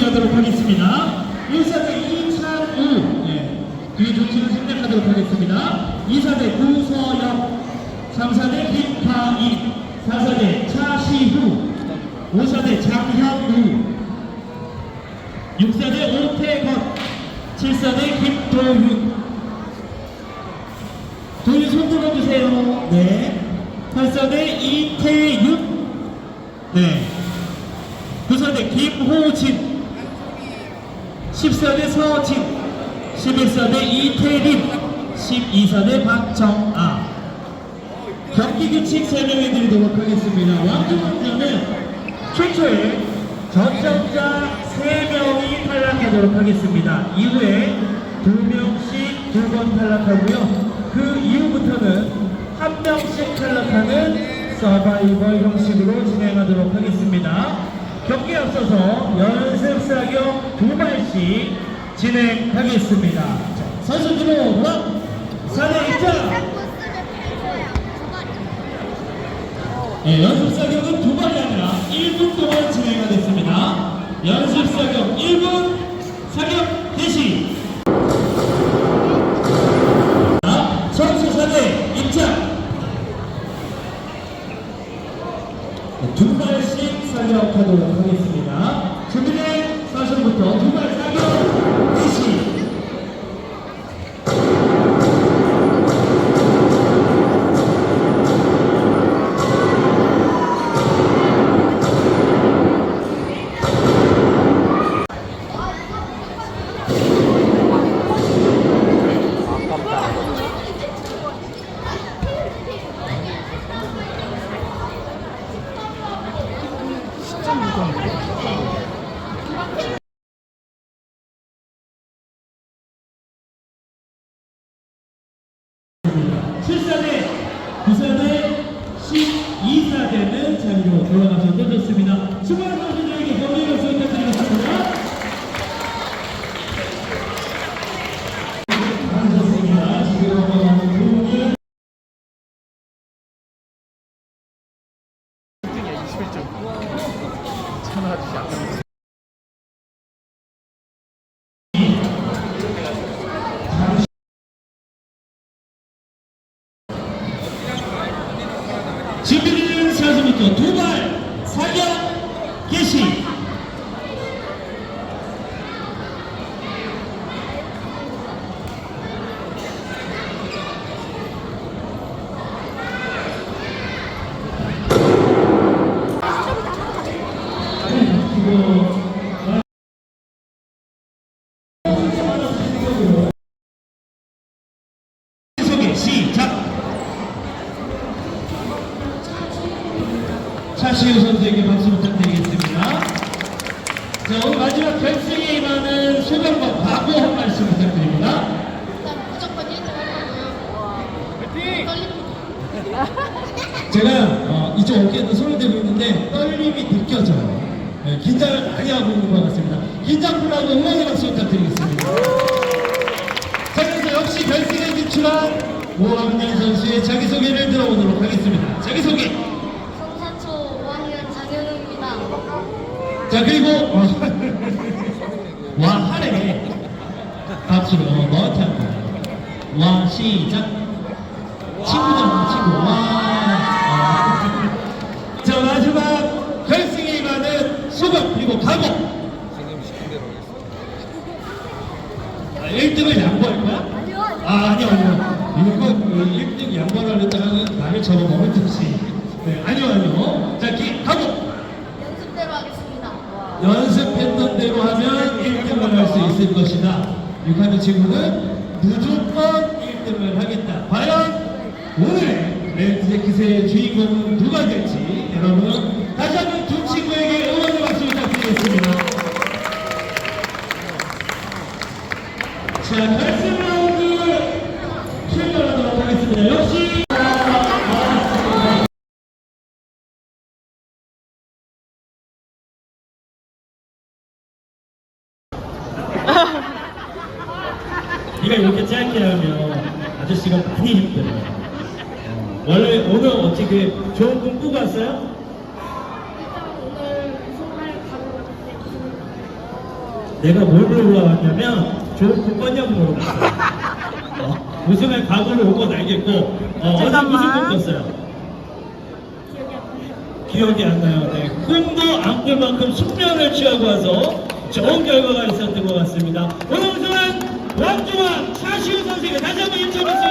준비하도록 하겠습니다. 1사대 이창우, 예, 뒤에 조치를 생략하도록 하겠습니다. 2사대 구서영, 3사대 김파인, 4사대 차시후, 5사대 장현우, 6사대 오태건, 7사대 김도윤, 도윤 손 들어주세요. 네. 8사대 이태윤, 네. 9사대 김호진 10사대 서진 11사대 이태림 12사대 박정아 경기 규칙 설명해 드리도록 하겠습니다. 왕중왕전은 최초에 전정자 3명이 탈락하도록 하겠습니다. 이후에 2명씩 두번 탈락하고요. 그 이후부터는 한 명씩 탈락하는 서바이벌 형식으로 진행하도록 하겠습니다. 경기에 앞서서 연습 사격 두 발씩 진행하겠습니다. 자, 선수 들어오라 사내 입장! 예, 연습 사격은 두 발이 아니라 1분 동안 진행하겠습니다. 연습 사격 1분 7사대, 9사대, 12사대는 자리로 돌아가셨다. 준비된 사수부터 두발 사격 개시. 소개 차시우 선수에게 박수 부탁드리겠습니다. 자, 오늘 마지막 결승에 임하는 소감과 각오 한 말씀 부탁드립니다. 일단 무조건 1등 할 거고요. 제가 어, 이쪽 어깨에도 손을 대고 있는데 떨림이 느껴져요. 네, 긴장을 많이 하고 있는 것 같습니다. 긴장 풀하고 응원의 박수 부탁드리겠습니다. 자, 그래서 역시 결승에 진출한 오학년 선수의 자기소개를 들어보도록 하겠습니다. 자기소개! 성산초 5학년 장현우입니다. 자 그리고 와 하래 박수로 너한테 한거와 시작. 친구들 친구 와자 어. 마지막 결승에 임하는 소감 그리고 각오 아, 1등을 양보할 거야? 아니요. 아 아니요 아니요. 이거 꼭 1등 양보를 하려다가는 나를 접어먹을 듯이. 네 아니요 아니요. 자 기, 각오 연습대로 하겠습니다. 연습했던 대로 하면 1등을 할 수 있을 것이다. 6학년 친구는 무조건 1등을 하겠다. 과연 오늘 레드제킷의 주인공은 누가 될지 여러분 다시 한번 두 친구에게 응원의 박수 부탁드리겠습니다. 네가 이렇게 짧게 하면 아저씨가 많이 힘들어요. 어, 원래 오늘 어떻게 좋은 꿈 꾸고 왔어요? 내가 뭘 올라왔냐면 좋은 곡 껐냐고 물어봤어요. 어, 각오를 온건 알겠고 어, 어제. 무슨 곡 꿨어요? 기억이 안 나요. 네. 꿈도 안 꿀 만큼 숙면을 취하고 와서 좋은 결과가 있었던 것 같습니다. 오늘 우승은 남주와 차시우 선생님 다시 한번 인터뷰